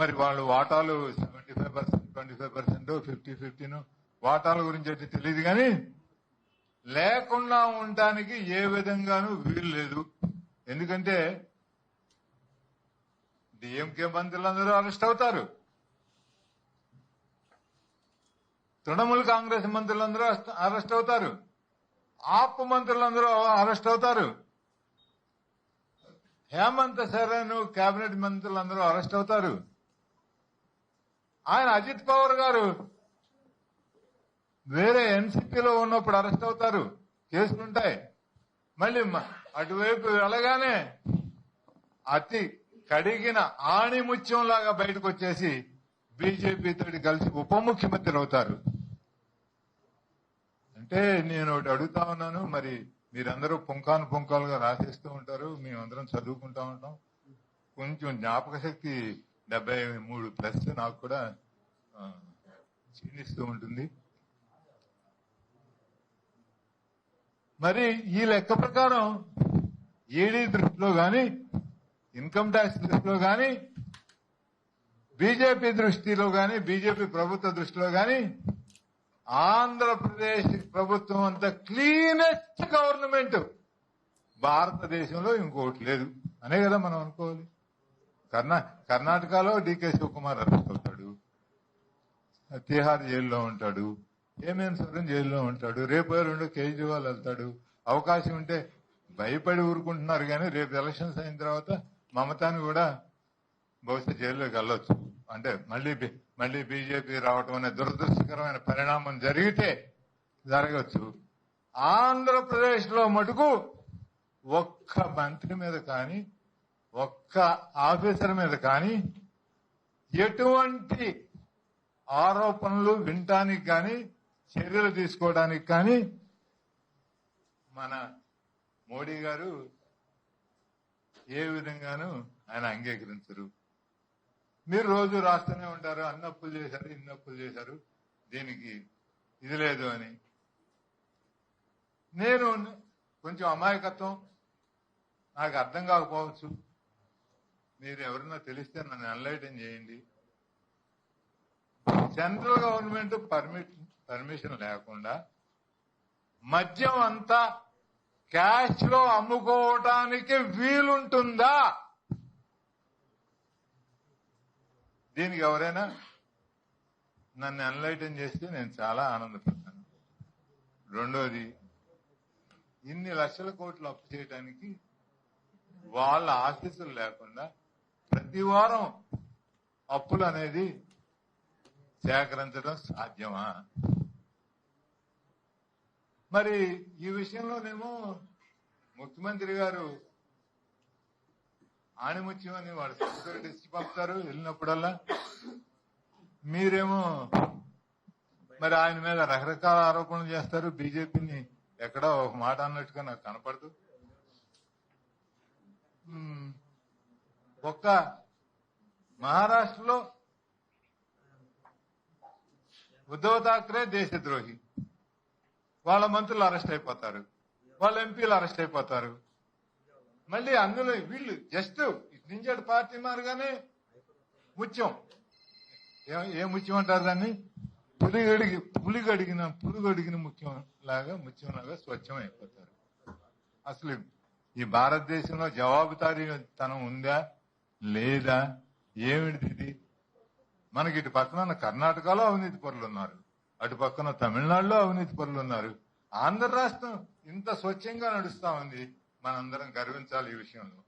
మరి వాళ్ళు వాటాలు seventy five percent twenty five percent fifty fifteen వాటాల గురించి అయితే తెలియదు కానీ లేకుండా ఉండటానికి ఏ విధంగానూ వీలు లేదు. ఎందుకంటే డిఎంకే మంత్రులందరూ అరెస్ట్ అవుతారు. తృణమూల్ కాంగ్రెస్ మంత్రులందరూ అరెస్ట్- అరెస్ట్ అవుతారు. ఆప్ మంత్రులందరూ అరెస్ట్ అవుతారు. హేమంత్ సరేన్ కేబినెట్ మంత్రులందరూ అరెస్ట్ అవుతారు. ఆయన అజిత్ పవర్ గారు వేరే ఎన్సీపీలో ఉన్నప్పుడు అరెస్ట్ అవుతారు. కేసులుంటాయి మళ్ళీ అటువైపు వెళ్ళగానే అతి కడిగిన ఆణిముత్యం లాగా బయటకు వచ్చేసి బీజేపీ కలిసి ఉప ముఖ్యమంత్రి అవుతారు. అంటే నేను ఒకటి అడుగుతా ఉన్నాను. మరి మీరందరూ పుంకాను పుంకాలుగా రాసేస్తూ ఉంటారు. మేమందరం చదువుకుంటా ఉంటాం. కొంచెం జ్ఞాపక శక్తి డెబ్బై మూడు ప్లస్ నాకు కూడా క్షీణిస్తూ ఉంటుంది. మరి ఈ లెక్క ప్రకారం ఈడీ దృష్టిలో గాని ఇన్కమ్ ట్యాక్స్ దృష్టిలో గాని బీజేపీ దృష్టిలో గాని బీజేపీ ప్రభుత్వ దృష్టిలో గాని ఆంధ్రప్రదేశ్ ప్రభుత్వం అంత క్లీనెస్ట్ గవర్నమెంట్. భారతదేశంలో ఇంకోటి లేదు. అనే కదా మనం అనుకోవాలి. కర్ణా కర్ణాటకలో డీకే శివకుమార్ అరెస్ట్ అవుతాడు. తిహార్ జైల్లో ఉంటాడు. హేమేన్ సోరెన్ జైల్లో ఉంటాడు. రేపు రెండు కేజ్రీవాల్ వెళ్తాడు. అవకాశం ఉంటే భయపడి ఊరుకుంటున్నారు కానీ రేపు ఎలక్షన్స్ అయిన తర్వాత మమతాని కూడా బహుశా జైల్లోకి వెళ్ళొచ్చు. అంటే మళ్ళీ మళ్ళీ బీజేపీ రావటం అనే దురదృష్టకరమైన పరిణామం జరిగితే జరగచ్చు. ఆంధ్రప్రదేశ్లో మటుకు ఒక్క మంత్రి మీద కానీ ఒక్క ఆఫీసర్ మీద కానీ ఎటువంటి ఆరోపణలు వినటానికి కానీ చర్యలు తీసుకోవడానికి కానీ మన మోడీ గారు ఏ విధంగానూ ఆయన అంగీకరించరు. మీరు రోజు రాస్తూనే ఉంటారు అన్నప్పులు చేశారు ఇన్నప్పులు చేశారు దీనికి ఇది లేదు అని. నేను కొంచెం అమాయకత్వం నాకు అర్థం కాకపోవచ్చు. మీరు ఎవరన్నా తెలిస్తే నన్ను ఎన్లైటన్ చేయండి. సెంట్రల్ గవర్నమెంట్ పర్మిట్ పర్మిషన్ లేకుండా మద్యం అంతా క్యాష్లో అమ్ముకోవటానికి వీలుంటుందా? దీనికి ఎవరైనా నన్ను ఎన్లైటన్ చేస్తే నేను చాలా ఆనందపడతాను. రెండోది ఇన్ని లక్షల కోట్లు అప్పు చేయడానికి వాళ్ళ ఆఫీసులు లేకుండా ప్రతి వారం అప్పులు అనేది సేకరించడం సాధ్యమా? మరి ఈ విషయంలోనేమో ముఖ్యమంత్రి గారు ఆణిముత్యం అని వాళ్ళు సర్టిఫికేట్ ఇచ్చి పంపుతారు వెళ్ళినప్పుడల్లా. మీరేమో మరి ఆయన మీద రకరకాల ఆరోపణలు చేస్తారు బీజేపీని ఎక్కడో ఒక మాట అన్నట్టుగా నాకు కనపడదు. ఒక్క మహారాష్ట్రలో ఉద్ధవ్ ఠాక్రే దేశద్రోహి. వాళ్ళ మంత్రులు అరెస్ట్ అయిపోతారు. వాళ్ళ ఎంపీలు అరెస్ట్ అయిపోతారు. మళ్ళీ అందులో వీళ్ళు జస్ట్ ఇటు నుంచి పార్టీ మారుగానే ముత్యం. ఏ- ఏ ముత్యం అంటారు దాన్ని? పులి పులిగడిగిన పులి ముఖ్యం లాగా ముత్యం లాగా స్వచ్ఛం అయిపోతారు. అసలు ఈ భారతదేశంలో జవాబుదారీతనం ఉందా? లేదా ఏమిటిది? మనకి ఇటు పక్కన కర్ణాటకలో అవినీతి పరులు ఉన్నారు. అటు పక్కన తమిళనాడులో అవినీతి పరులు ఉన్నారు. ఆంధ్ర రాష్ట్రం ఇంత స్వచ్ఛంగా నడుస్తా ఉంది. మనందరం గర్వించాలి ఈ విషయంలో.